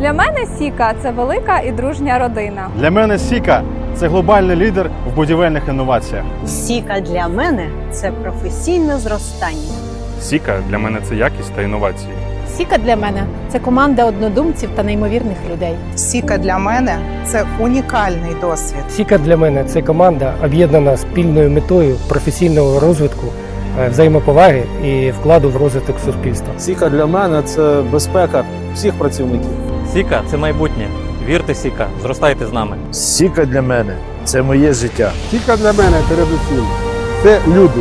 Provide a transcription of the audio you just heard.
Для мене Сіка це велика і дружня родина. Для мене Сіка це глобальний лідер в будівельних інноваціях. Сіка для мене це професійне зростання. Сіка для мене це якість та інновації. Сіка для мене це команда однодумців та неймовірних людей. Сіка для мене це унікальний досвід. Сіка для мене це команда, об'єднана спільною метою професійного розвитку, е, взаємоповаги і вкладу в розвиток суспільства. Сіка для мене це безпека всіх працівників. Сіка це майбутнє. Вірте, Сіка, зростайте з нами. Сіка для мене це моє життя. Сіка для мене передусім це люди.